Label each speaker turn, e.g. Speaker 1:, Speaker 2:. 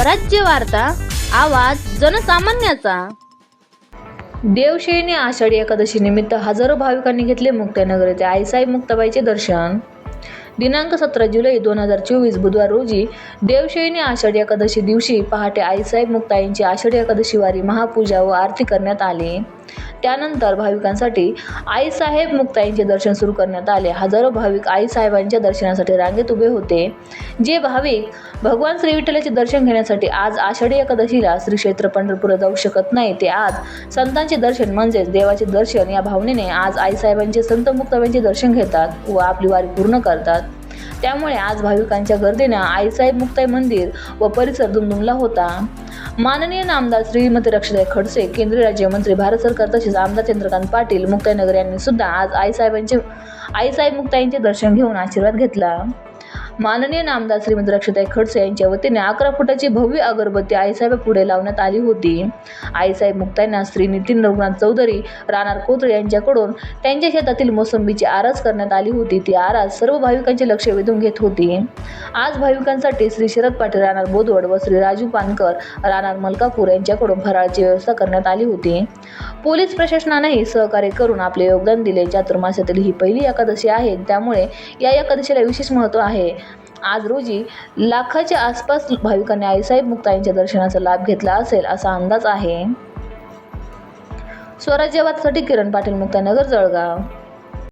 Speaker 1: स्वराज्य वार्ता आवाज जनसामान्याचा.
Speaker 2: देवशयनी आषाढी एकादशी निमित्त हजारो भाविकांनी घेतले मुक्ताईनगर येथे आईसाई मुक्ताबाईचे दर्शन. दिनांक सतरा जुलै दोन हजार चोवीस बुधवार रोजी देवशयनी आषाढी एकादशी दिवशी पहाटे आईसाहेब मुक्ताईंची आषाढी एकादशी वारी महापूजा व आरती करण्यात आली. त्यानंतर भाविकांसाठी आईसाहेब मुक्ताईंचे दर्शन सुरू करण्यात आले. हजारो भाविक आईसाहेबांच्या दर्शनासाठी रांगेत उभे होते. जे भाविक भगवान श्री विठ्ठलाचे दर्शन घेण्यासाठी आज आषाढी एकादशीला श्री क्षेत्र पंढरपूर जाऊ शकत नाही ते आज संतांचे दर्शन म्हणजेच देवाचे दर्शन या भावनेने आज आईसाहेबांचे संत मुक्ताबाईंचे दर्शन घेतात व आपली वारी पूर्ण करतात. त्यामुळे आज भाविकांच्या गर्दीनं आईसाहेब मुक्ताई मंदिर व परिसर दुमदुमला होता. माननीय नामदार श्रीमती रक्षाताई खडसे केंद्रीय राज्यमंत्री भारत सरकार तसेच आमदार चंद्रकांत पाटील मुक्ताईनगर यांनी सुद्धा आज आईसाहेबांचे आईसाहेब मुक्ताईंचे दर्शन घेऊन आशीर्वाद घेतला. माननीय नामदार श्रीमती रक्षताई खडसे यांच्या वतीने अकरा फुटाची भव्य अगरबत्ती आईसाहेब पुढे लावण्यात आली होती. आईसाहेब मुक्ताईंना श्री नितीन रघुनाथ चौधरी राणार कोत्रे यांच्याकडून त्यांच्या शेतातील मोसंबीची आरास करण्यात आली होती. ती आरास सर्व भाविकांचे लक्ष वेधून घेत होती. आज भाविकांसाठी श्री शरद पाटील राणार बोदवड व श्री राजू पानकर राणार मलकापूर यांच्याकडून फराळची व्यवस्था करण्यात आली होती. पोलीस प्रशासनानेही सहकार्य करून आपले योगदान दिले. चातुर्मासातील ही पहिली एकादशी आहे. त्यामुळे या एकादशीला विशेष महत्त्व आहे. आज रोजी लाखाच्या आसपास भाविकांनी आईसाहेब मुक्ताईंच्या दर्शनाचा लाभ घेतला असेल असा अंदाज आहे. स्वराज्यवादसाठी किरण पाटील मुक्तानगर जळगाव.